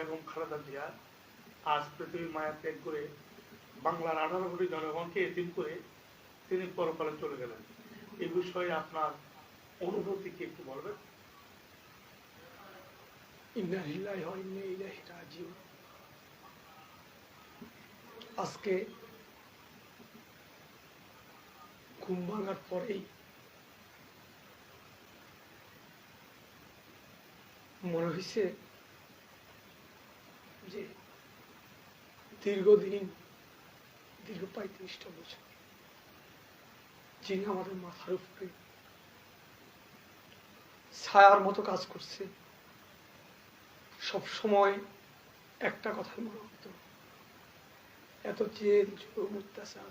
বেগম খালেদা জিয়া আজ পৃথিবীর মায়া ত্যাগ করে বাংলার আঠারো কোটি জনগণকে এতিম করে তিনি পরকালে চলে গেলেন। এই বিষয়ে আপনার অনুভূতি কি একটু বলবেন? আজকে ঘুম ভাঙার পরেই মনে হয়েছে যে দীর্ঘদিন, দীর্ঘ পঁয়ত্রিশটা বছর যিনি আমাদের মাথার উপরে ছায়ার মতো কাজ করছে সব সময় একটা কথাই মনে হতো এত জেল অত্যাচার,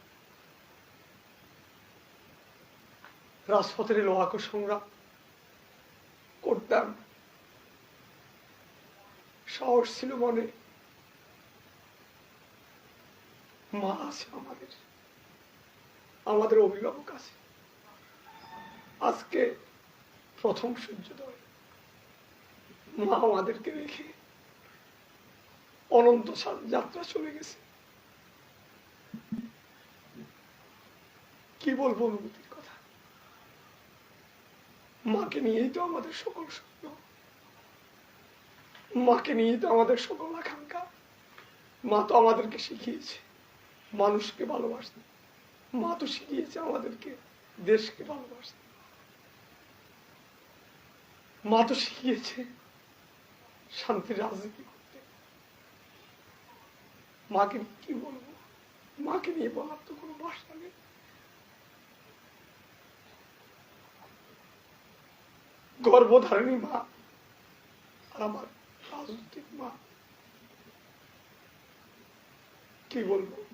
রাজপথের লোহাক সংগ্রাম করতাম সাহস ছিল মনে মা আছে আমাদের। আমাদের অভিভাবক আছে। আজকে প্রথম সূর্যোদয়। মা আমাদেরকে রেখে অনন্ত যাত্রা চলে গেছে। কি বলব অনুভূতির কথা? মাকে নিয়েই তো আমাদের সকল স্বপ্ন। মাকে নিয়েই তো আমাদের সকল আকাঙ্ক্ষা। মা তো আমাদেরকে শিখিয়েছে। মানুষকে ভালোবাসতে। মা তো শিখিয়েছে আমাদেরকে দেশকে ভালোবাসতে। মা তো শিখিয়েছে শান্তির রাজনীতি করতে। মাকে কি বলব? মাকে নিয়ে বলার তো কোনো ভাষা নেই। গর্ভধারিণী মা আর আমার রাজনৈতিক মা। কি বলব?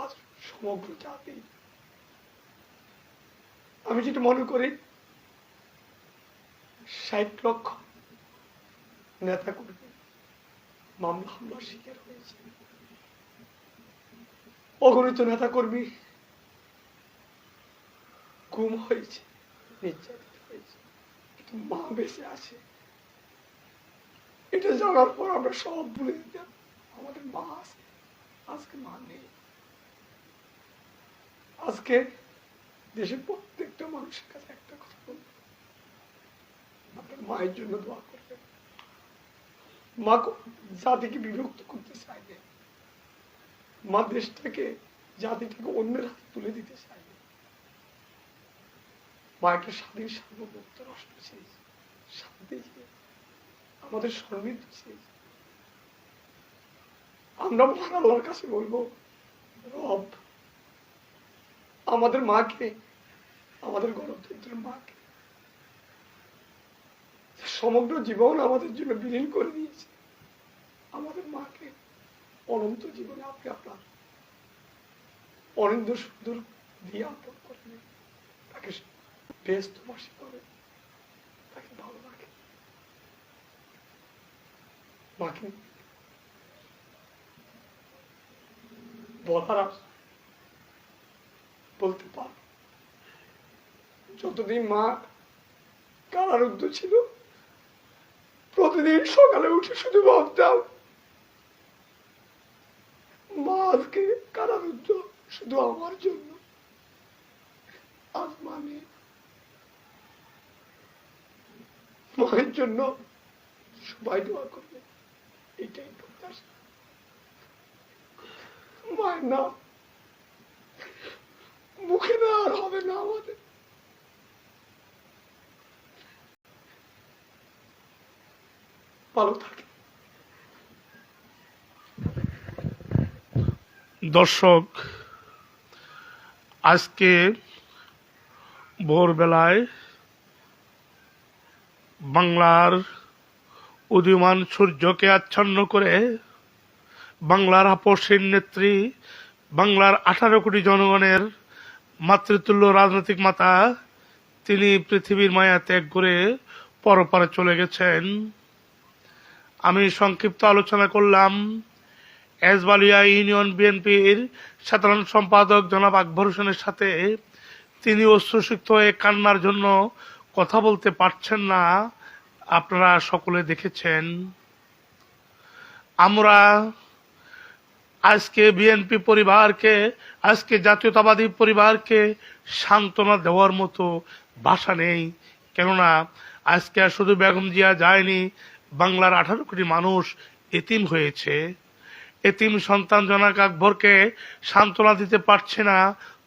আজ সমগ্র জাতি। আমি যেটা মনে করি, ষাট লক্ষ নেতা কর্মী মামলা হামলার শিকার হয়েছে। অগণিত নেতা কর্মী গুম হয়েছে, নির্যাতিত হয়েছে, কিন্তু মা বেঁচে আছে। এটা জানার পর আমরা সব ভুলে দিতাম আমাদের মা আছে, আজকে মা নেই। আজকে দেশের প্রত্যেকটা মানুষের কাছে একটা কথা বলব। আপনার মায়ের জন্য দোয়া করবেন। মা জাতিকে বিভক্ত করতে চাইবে। মা দেশটাকে, জাতিটাকে অন্যের হাতে তুলে দিতে চাইবে। মা একটা স্বাধীন সার্বভৌমত্ব রাষ্ট্র চেয়েছে শান্তি চেয়েছে আমাদের সমৃদ্ধি চেয়েছে আমরা মহান আল্লাহর কাছে বলব, রব আমাদের মাকে, আমাদের গণতন্ত্রের মাকে। সমগ্র জীবন আমাদের জন্য বিলীন করে দিয়েছে। আমাদের মাকে অনন্ত জীবনে আপনি আপনার অনিন্দ সুন্দর দিয়ে আপন করবেন তাকে ব্যস্ত বাসী করেন তাকে ভালো রাখে। মাকে বলার আর বলতে পার। যতদিন মা কারারুদ্ধ ছিল, প্রতিদিন সকালে উঠে শুধু ভাবতাম মা আজকে কারারুদ্ধ শুধু আমার জন্য। আজ মানে মায়ের জন্য সবাই দোয়া করবে। এটাই প্রত্যাশা। মায়ের নাম মুখে না আর হবে না আমাদের ভালো থাকে। দর্শক, আজকে ভোরবেলায় বাংলার উদীয়মান সূর্যকে আচ্ছন্ন করে বাংলার আপসের নেত্রী, বাংলার আঠারো কোটি জনগণের মাতৃতুল্য রাজনৈতিক মাতা, তিনি পৃথিবীর মায়া ত্যাগ করে পরপারে চলে গেছেন। আমি সংক্ষিপ্ত আলোচনা করলাম। এসবালিয়া ইউনিয়ন বিএনপির সাধারণ সম্পাদক জনাব আকবর হোসেনের সাথে। তিনি অশ্রুসিক্ত হয়ে কান্নার জন্য কথা বলতে পারছেন না। আপনারা সকলে দেখেছেন। আমরা আজকে বিএনপি পরিবারকে, আজকে জাতীয়তাবাদী পরিবারকে সান্ত্বনা দেওয়ার মতো ভাষা নেই। কেননা, আজকে শুধু বেগম জিয়া যায়নি বাংলার আঠারো কোটি মানুষ এতিম হয়েছে। এতিম সন্তান জনাক আকবরকে সান্ত্বনা দিতে পারছে না।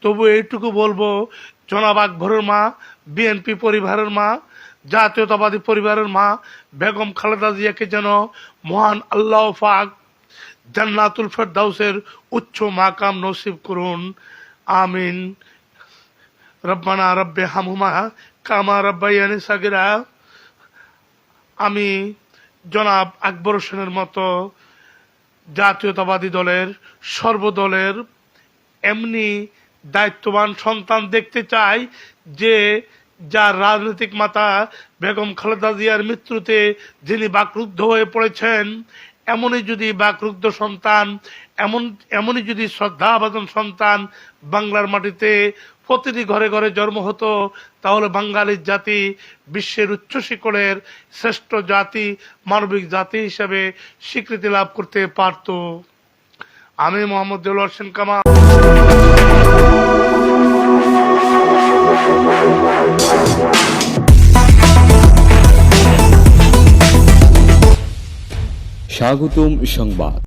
তবু এইটুকু বলব, জনাব আকবরের মা, বিএনপি পরিবারের মা, জাতীয়তাবাদী পরিবারের মা, বেগম খালেদা জিয়াকে যেন মহান আল্লাহ পাক জান্নাতুল ফেরদাউসের উচ্চ মাকাম নসিব করুন। আমিন। রব্বানা রব্বে হামুমা কামা রব্বাইয়ানি সাগিরা। আমি জনাব আকবর হোসেনের মতো জাতীয়তাবাদী দলের সর্বদলের এমনি দায়িত্ববান সন্তান দেখতে চাই যে, যার রাজনৈতিক মাতা বেগম খালেদা জিয়ার মৃত্যুতে যিনি বাকরুদ্ধ হয়ে পড়েছেন, এমনই যদি বাকরুদ্ধ সন্তান, এমন, এমনই যদি শ্রদ্ধাভাজন সন্তান বাংলার মাটিতে প্রতিটি ঘরে ঘরে জন্ম হতো, তাহলে বাঙালির জাতি বিশ্বের উচ্চ শিখরের শ্রেষ্ঠ জাতি, মানবিক জাতি হিসেবে স্বীকৃতি লাভ করতে পারত। আমি মোহাম্মদ হোসেন কামাল। স্বাগতম সংবাদ।